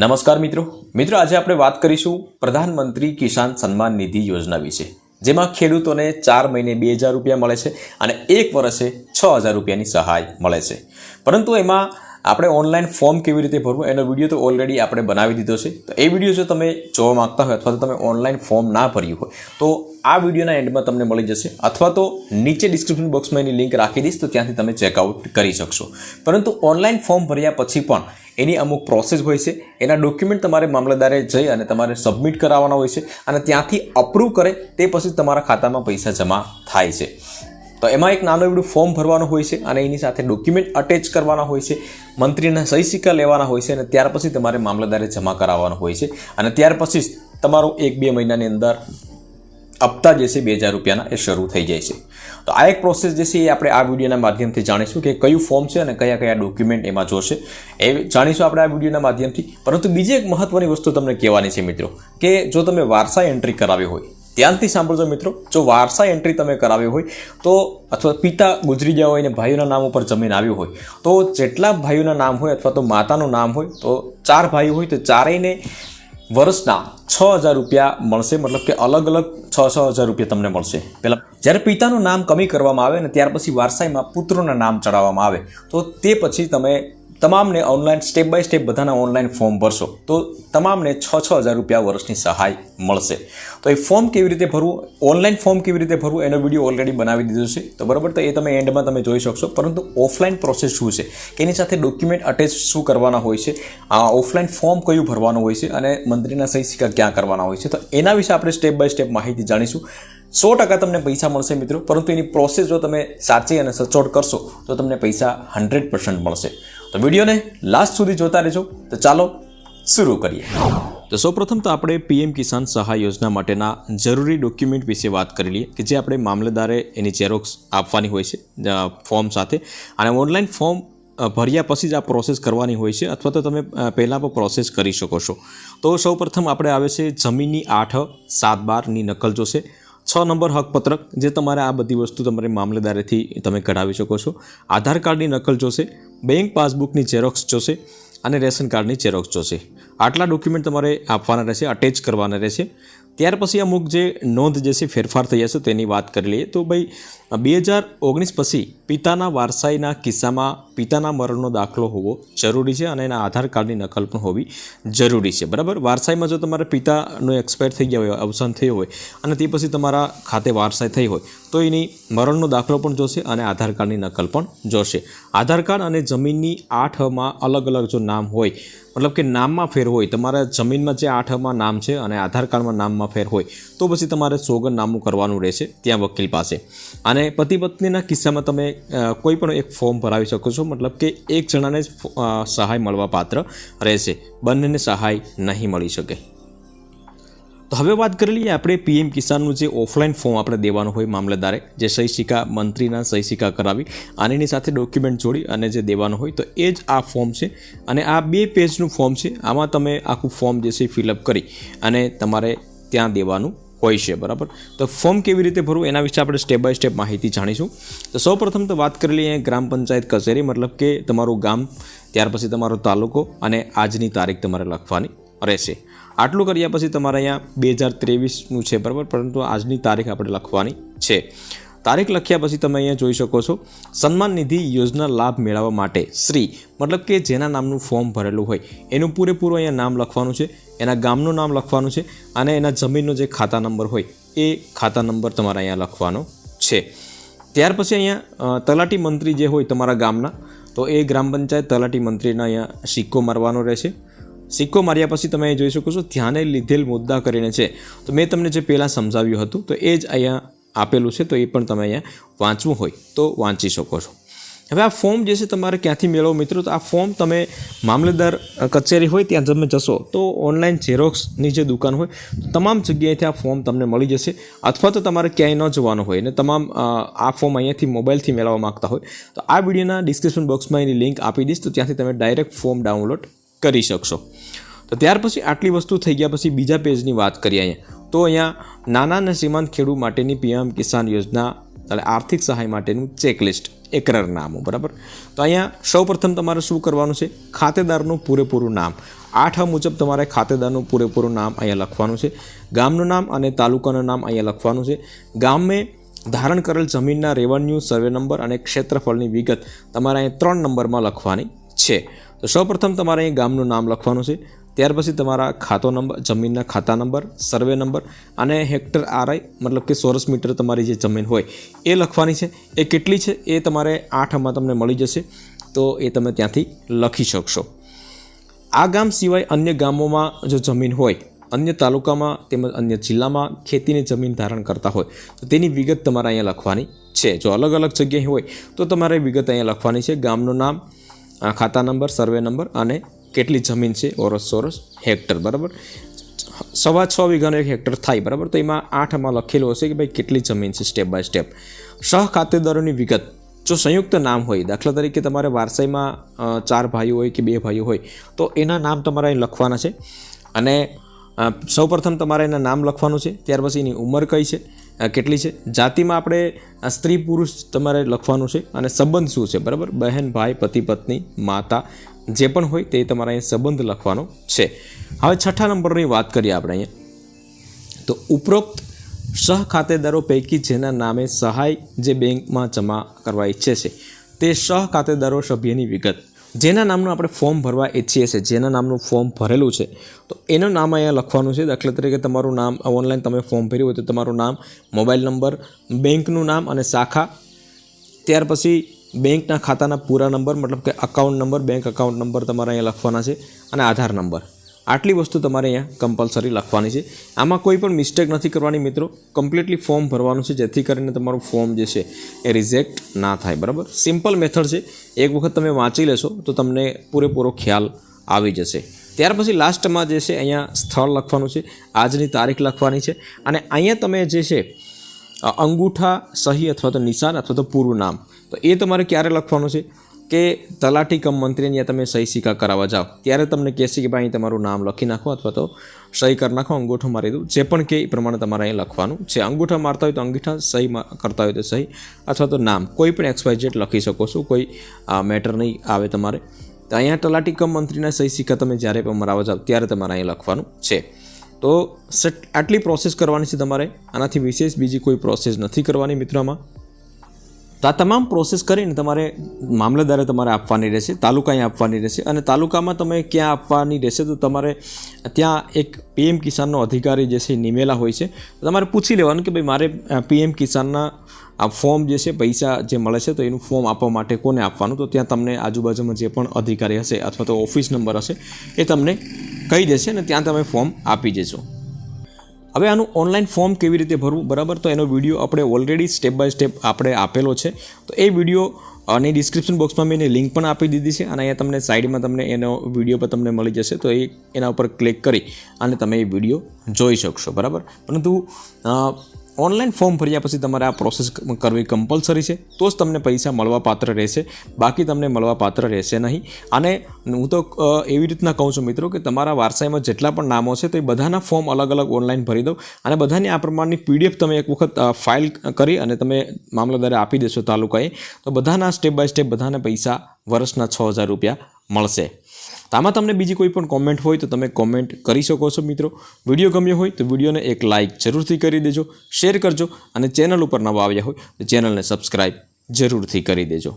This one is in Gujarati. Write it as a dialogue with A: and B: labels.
A: નમસ્કાર મિત્રો. મિત્રો, આજે આપણે વાત કરીશું પ્રધાનમંત્રી કિસાન સન્માન નિધિ યોજના વિશે, જેમાં ખેડૂતોને ચાર મહિને બે હજાર રૂપિયા મળે છે અને એક વર્ષે છ હજાર રૂપિયાની સહાય મળે છે. પરંતુ એમાં આપણે ઓનલાઈન ફોર્મ કેવી રીતે ભરવું એનો વીડિયો તો ઓલરેડી આપણે બનાવી દીધો છે. તો એ વીડિયો જો તમે જોવા માંગતા હોય અથવા તો તમે ઓનલાઈન ફોર્મ ના ભર્યું હોય, તો આ વિડીયોના એન્ડમાં તમને મળી જશે. અથવા તો નીચે ડિસ્ક્રિપ્શન બોક્સમાં એની લિંક રાખી દઈશ, તો ત્યાંથી તમે ચેકઆઉટ કરી શકશો. પરંતુ ઓનલાઈન ફોર્મ ભર્યા પછી પણ એની અમુક પ્રોસેસ હોય છે. એના ડોક્યુમેન્ટ તમારે મામલતદારે જઈ અને તમારે સબમિટ કરાવવાના હોય છે અને ત્યાંથી અપ્રૂવ કરે તે પછી તમારા ખાતામાં પૈસા જમા થાય છે. તો એમાં એક નાનું એવડું ફોર્મ ભરવાનું હોય છે અને એની સાથે ડોક્યુમેન્ટ અટેચ કરવાના હોય છે, મંત્રીના સહી સિક્કા લેવાના હોય છે અને ત્યાર પછી તમારે મામલતદારે જમા કરાવવાનો હોય છે. અને ત્યાર પછી જ તમારો એક બે મહિનાની અંદર હપ્તા જે છે, બે હજાર રૂપિયાના એ શરૂ થઈ જાય છે. તો આ એક પ્રોસેસ જે છે એ આપણે આ વિડીયોના માધ્યમથી જાણીશું કે કયું ફોર્મ છે અને કયા કયા ડોક્યુમેન્ટ એમાં જોશે. એ જાણીશું આપણે આ વિડીયોના માધ્યમથી. પરંતુ બીજી એક મહત્વની વસ્તુ તમને કહેવાની છે મિત્રો, કે જો તમે વારસા એન્ટ્રી કરાવી હોય ધ્યાનથી સાંભળજો મિત્રો. જો વારસા એન્ટ્રી તમે કરાવી હોય, તો અથવા પિતા ગુજરી ગયા હોય અને ભાઈઓના નામ ઉપર જમીન આવી હોય, તો જેટલા ભાઈઓના નામ હોય અથવા તો માતાનું નામ હોય, તો ચાર ભાઈઓ હોય તો ચારેયને વર્ષના છ હજાર રૂપિયા મળશે. મતલબ કે અલગ અલગ છ છ હજાર રૂપિયા તમને મળશે. પહેલાં જ્યારે પિતાનું નામ કમી કરવામાં આવે ને, ત્યાર પછી વારસાઈમાં પુત્રોના નામ ચડાવવામાં આવે, તો તે પછી તમે તમામને ઓનલાઈન સ્ટેપ બાય સ્ટેપ બધાના ઓનલાઈન ફોર્મ ભરશો. તો તમામને છ છ હજાર રૂપિયા વર્ષની સહાય મળશે. તો એ ફોર્મ કેવી રીતે ભરવું? ઓનલાઈન ફોર્મ કેવી રીતે ભરવું? એનો વીડિયો ઓલરેડી બનાવી દીધો છે. તો બરાબર, તો એ તમે એન્ડમાં તમે જોઈ શકશો. પરંતુ ઓફલાઈન પ્રોસેસ શું છે? એની સાથે ડોક્યુમેન્ટ અટેચ શું કરવાના હોય છે? આ ઓફલાઈન ફોર્મ કયું ભરવાનું હોય છે? અને મંત્રીના સહી સિક્કા ક્યાં કરવાના હોય છે? તો એના વિશે આપણે સ્ટેપ બાય સ્ટેપ માહિતી જાણીશું. સો ટકા તમને પૈસા મળશે મિત્રો. પરંતુ એની પ્રોસેસ જો તમે સાચી અને સચોટ કરશો, તો તમને પૈસા હંડ્રેડ પર્સન્ટ મળશે. તો વિડીયોને લાસ્ટ સુધી જોતા રહેજો. તો ચાલો શરૂ કરીએ. તો સૌપ્રથમ તો આપણે પીએમ કિસાન સહાય યોજના માટેના જરૂરી ડોક્યુમેન્ટ વિશે વાત કરી લઈએ કે જે આપણે મામલતદારે એની ઝેરોક્સ આપવાની હોય છે ફોર્મ સાથે. અને ઓનલાઈન ફોર્મ ભર્યા પછી જ આ પ્રોસેસ કરવાની હોય છે, અથવા તો તમે પહેલાં પણ પ્રોસેસ કરી શકો છો. તો સૌપ્રથમ આપણે આવે છે જમીનની આઠ, સાત બારની નકલ જોશે. છ નંબર હકપત્રક જે તમારે આ બધી વસ્તુ તમારી મામલેદારેથી તમે કઢાવી શકો છો. આધાર કાર્ડની નકલ જોશે, બેંક પાસબુકની ઝેરોક્સ જોશે અને રેશન કાર્ડની ઝેરોક્સ જોશે. આટલા ડોક્યુમેન્ટ તમારે આપવાના રહેશે અટેચ કરવાના રહેશે. ત્યાર પછી અમુક જે નોંધ જે છે, ફેરફાર થઈ છે તેની વાત કરી લઈએ. તો ભાઈ, બે હજાર ઓગણીસ પછી પિતાના વારસાઈના કિસ્સામાં પિતાના મરણનો દાખલો હોવો જરૂરી છે અને એના આધાર કાર્ડની નકલ પણ હોવી જરૂરી છે. બરાબર? વારસાઈમાં જો તમારા પિતાનો એક્સપાયર થઈ ગયા હોય, અવસાન થયું હોય અને તે પછી તમારા ખાતે વારસાઈ થઈ હોય, તો એની મરણનો દાખલો પણ જોશે અને આધાર કાર્ડની નકલ પણ જોશે. આધાર કાર્ડ અને જમીનની આઠમાં અલગ અલગ જો નામ હોય, મતલબ કે નામમાં ફેર હોય, તમારા જમીનમાં જે આઠમાં નામ છે અને આધાર કાર્ડમાં નામમાં ફેર હોય. તો પછી તમારે સોગંદનામું કરવાનું રહેશે ત્યાં વકીલ પાસે. અને પતિ પત્નીના કિસ્સામાં તમે કોઈ પણ એક ફોર્મ ભરાવી શકો છો. મતલબ કે એક જણાને જ સહાય મળવા પાત્ર રહેશે. બંનેને સહાય નહીં મળી શકે. તો હવે વાત કરી લઈએ આપણે પીએમ કિસાનનું જે ઓફલાઈન ફોર્મ આપણે દેવાનું હોય મામલતદારે, જે સહી સિક્કા મંત્રીના સહી સિક્કા કરાવી અને એની સાથે ડોક્યુમેન્ટ જોડી અને જે દેવાનું હોય, તો એ જ આ ફોર્મ છે. અને આ બે પેજનું ફોર્મ છે. આમાં તમે આખું ફોર્મ જે છે ફિલઅપ કરી અને તમારે ત્યાં દેવાનું હોય છે, બરાબર? તો ફોર્મ કેવી રીતે ભરવું એના વિશે આપણે સ્ટેપ બાય સ્ટેપ માહિતી જાણીશું. તો સૌપ્રથમ તો વાત કરી લઈએ ગ્રામ પંચાયત કચેરી, મતલબ કે તમારું ગામ, ત્યાર પછી તમારો તાલુકો અને આજની તારીખ તમારે લખવાની રહેશે. આટલું કર્યા પછી તમારે અહીંયા બે હજાર ત્રેવીસનું છે, બરાબર? પરંતુ આજની તારીખ આપણે લખવાની છે. તારીખ લખ્યા પછી તમે અહીંયા જોઈ શકો છો. સન્માન નિધિ યોજના લાભ મેળવવા માટે શ્રી, મતલબ કે જેના નામનું ફોર્મ ભરેલું હોય, એનું પૂરેપૂરું અહીંયા નામ લખવાનું છે, એના ગામનું નામ લખવાનું છે, અને એના જમીનનો જે ખાતા નંબર હોય, એ ખાતા નંબર તમારે અહીંયા લખવાનો છે. ત્યાર પછી અહીંયા તલાટી મંત્રી જે હોય તમારા ગામના, તો એ ગ્રામ પંચાયત તલાટી મંત્રીના અહીંયા સિક્કો મારવાનો રહેશે. સિક્કો માર્યા પછી તમે જોઈ શકો છો, ધ્યાને લીધેલ મુદ્દા કરીને છે. તો મેં તમને જે પહેલાં સમજાવ્યું હતું, તો એ જ અહીંયા આપેલું છે, તો એ પણ તમે અહીંયા વાંચવું હોય તો વાંચી શકો છો. હવે આ ફોર્મ જે છે તમારે ક્યાંથી મેળવો મિત્રો, તો આ ફોર્મ તમે મામલતદાર કચેરી હોય ત્યાં તમે જશો તો ઓનલાઈન ઝેરોક્સની જે દુકાન હોય તમામ જગ્યાએથી આ ફોર્મ તમને મળી જશે. અથવા તો તમારે ક્યાંય ન જવાનું હોય અને તમામ આ ફોર્મ અહીંયાથી મોબાઈલથી મેળવવા માગતા હોય, તો આ વિડીયોના ડિસ્ક્રિપ્શન બોક્સમાં એની લિંક આપી દઈશ, તો ત્યાંથી તમે ડાયરેક્ટ ફોર્મ ડાઉનલોડ કરી શકશો. તો ત્યાર પછી આટલી વસ્તુ થઈ ગયા પછી બીજા પેજની વાત કરીએ અહીંયા. તો અહીંયા નાના અને સીમાંત ખેડૂત માટેની પીએમ કિસાન યોજના એટલે આર્થિક સહાય માટેનું ચેકલિસ્ટ એકરારનામું બરાબર? તો અહીંયા સૌપ્રથમ તમારે શું કરવાનું છે? ખાતેદારનું પૂરેપૂરું નામ. આઠ મુજબ તમારે ખાતેદારનું પૂરેપૂરું નામ અહીંયા લખવાનું છે. ગામનું નામ અને તાલુકાનું નામ અહીંયા લખવાનું છે. ગામે ધારણ કરેલ જમીનના રેવન્યુ સર્વે નંબર અને ક્ષેત્રફળની વિગત તમારે અહીં ત્રણ નંબરમાં લખવાની છે. તો સૌપ્રથમ તમારે અહીં ગામનું નામ લખવાનું છે. ત્યાર પછી તમારા ખાતો નંબર, જમીનના ખાતા નંબર, સર્વે નંબર અને હેક્ટર આરઆઈ, મતલબ કે ચોરસ મીટર તમારી જે જમીન હોય, એ લખવાની છે. એ કેટલી છે? એ તમારે આઠમાં તમને મળી જશે. તો એ તમે ત્યાંથી લખી શકશો. આ ગામ સિવાય અન્ય ગામોમાં જો જમીન હોય, અન્ય તાલુકામાં તેમજ અન્ય જિલ્લામાં ખેતીની જમીન ધારણ કરતા હોય, તો તેની વિગત તમારે અહીંયા લખવાની છે. જો અલગ અલગ જગ્યાએ હોય, તો તમારે વિગત અહીંયા લખવાની છે. ગામનું નામ ખાતા નંબર, સર્વે નંબર અને કેટલી જમીન છે? ઓરસ ચોરસ હેક્ટર, બરાબર? સવા છ વીઘાનો એક હેક્ટર થાય, બરાબર? તો એમાં આઠમાં લખેલું હશે કે ભાઈ કેટલી જમીન છે સ્ટેપ બાય સ્ટેપ સહ ખાતેદારોની વિગત. જો સંયુક્ત નામ હોય, દાખલા તરીકે તમારે વારસાઈમાં ચાર ભાઈઓ હોય કે બે ભાઈઓ હોય, તો એના નામ તમારે અહીં લખવાના છે. અને સૌપ્રથમ તમારે એના નામ લખવાનું છે, ત્યાર પછી એની ઉંમર કઈ છે કેટલી છે? જાતિમાં આપણે સ્ત્રી પુરુષ તમારે લખવાનું છે. અને સંબંધ શું છે, બરાબર? બહેન, ભાઈ, પતિ, પત્ની, માતા જે પણ હોય તે તમારે અહીંયા સંબંધ લખવાનો છે. હવે છઠ્ઠા નંબરની વાત કરીએ આપણે અહીંયા. તો ઉપરોક્ત સહ ખાતેદારો પૈકી જેના નામે સહાય જે બેંકમાં જમા કરવા ઈચ્છે છે, તે સહ ખાતેદારો સભ્યની વિગત. જેના નામનું આપણે ફોર્મ ભરવા ઈચ્છીએ છીએ, જેના નામનું ફોર્મ ભરેલું છે, તો એનું નામ અહીંયા લખવાનું છે. દાખલા તરીકે તમારું નામ ઓનલાઈન તમે ફોર્મ ભર્યું હોય તો તમારું નામ, મોબાઈલ નંબર, બેંકનું નામ અને શાખા. ત્યાર પછી બેંકના ખાતાના પૂરા નંબર, મતલબ કે account number bank account number તમારે અહીંયા લખવાના છે અને આધાર નંબર આટલી વસ્તુ તમારે અહીંયા કમ્પલસરી લખવાની છે. આમાં કોઈ પણ મિસ્ટેક નથી કરવાની મિત્રો. કમ્પ્લીટલી ફોર્મ ભરવાનું છે, જેથી કરીને તમારું ફોર્મ જે છે એ રિજેક્ટ ના થાય, બરાબર? સિમ્પલ મેથડ છે. એક વખત તમે વાંચી લેશો, તો તમને પૂરેપૂરો ખ્યાલ આવી જશે. ત્યાર પછી લાસ્ટમાં જે છે, અહીંયા સ્થળ લખવાનું છે. આજની તારીખ લખવાની છે. અને અહીંયા તમે જે છે અંગૂઠા, સહી અથવા તો નિશાન અથવા તો પૂરું નામ તો એ તમારે ક્યારે લખવાનું છે? કે તલાટી કમ મંત્રીને ત્યાં તમે સહી સિક્કા કરાવવા જાઓ. ત્યારે તમને કહેશે કે ભાઈ અહીં તમારું નામ લખી નાખો અથવા તો સહી કરી નાખો, અંગૂઠો મારી દઉં. જે પણ કે એ પ્રમાણે તમારે અહીં લખવાનું છે. અંગૂઠા મારતા હોય તો અંગૂઠા સહી કરતા હોય તો સહી અથવા તો નામ. કોઈ પણ એક્સ લખી શકો છો. કોઈ મેટર નહીં આવે તમારે. તો અહીંયા તલાટી કમ મંત્રીના સહી સિક્કા તમે જ્યારે પણ મરાવવા જાઓ ત્યારે તમારે અહીં લખવાનું છે. તો આટલી પ્રોસેસ કરવાની છે તમારે. આનાથી વિશેષ બીજી કોઈ પ્રોસેસ નથી કરવાની મિત્રોમાં. તો આ તમામ પ્રોસેસ કરીને તમારે મામલતદારે તમારે આપવાની રહેશે, તાલુકાએ આપવાની રહેશે અને તાલુકામાં તમે ક્યાં આપવાની રહેશે તો તમારે ત્યાં એક પીએમ કિસાનનો અધિકારી જે છે નિમેલા હોય છે. તમારે પૂછી લેવાનું કે ભાઈ મારે પીએમ કિસાનના આ ફોર્મ જે છે, પૈસા જે મળે છે તો એનું ફોર્મ આપવા માટે કોને આપવાનું? તો ત્યાં તમને આજુબાજુમાં જે પણ અધિકારી હશે અથવા તો ઓફિસ નંબર હશે એ તમને કહી દેશે અને ત્યાં તમે ફોર્મ આપી દેશો. હવે આનું ઓનલાઈન ફોર્મ કેવી રીતે ભરવું? બરાબર? તો એનો વીડિયો આપણે ઓલરેડી સ્ટેપ બાય સ્ટેપ આપણે આપેલો છે. તો એ વીડિયો અને ડિસ્ક્રિપ્શન બોક્સમાં મેં એની લિંક પણ આપી દીધી છે, અને અહીંયા તમને સાઈડમાં તમને એનો વીડિયો પર તમને મળી જશે. તો એ એના ઉપર ક્લિક કરી, અને તમે એ વીડિયો જોઈ શકશો. બરાબર? પરંતુ ઓનલાઈન ફોર્મ ભર્યા પછી તમારે આ પ્રોસેસ કરવી કમ્પલસરી છે. તો જ તમને પૈસા મળવા પાત્ર રહેશે. બાકી તમને મળવા પાત્ર રહેશે નહીં. અને હું તો એવી રીતના કહું છું મિત્રો કે તમારા વારસાઈમાં જેટલા પણ નામો છે તો એ બધાના ફોર્મ અલગ અલગ ઓનલાઈન ભરી દો. અને બધાની આ પ્રમાણની પીડીએફ તમે એક વખત ફાઇલ કરી અને તમે મામલતદારે આપી દેશો તાલુકાએ, તો બધાના સ્ટેપ બાય સ્ટેપ બધાને પૈસા વર્ષના છ હજાર રૂપિયા મળશે. તો આમાં તમને બીજી કોઈ પણ કોમેન્ટ હોય તો તમે કોમેન્ટ કરી શકો છો મિત્રો. વીડિયો ગમ્યો હોય તો વિડીયોને એક લાઇક જરૂરથી કરી દેજો શેર કરજો અને ચેનલ ઉપર નવા આવ્યા હોય તો ચેનલને સબસ્ક્રાઈબ જરૂરથી કરી દેજો.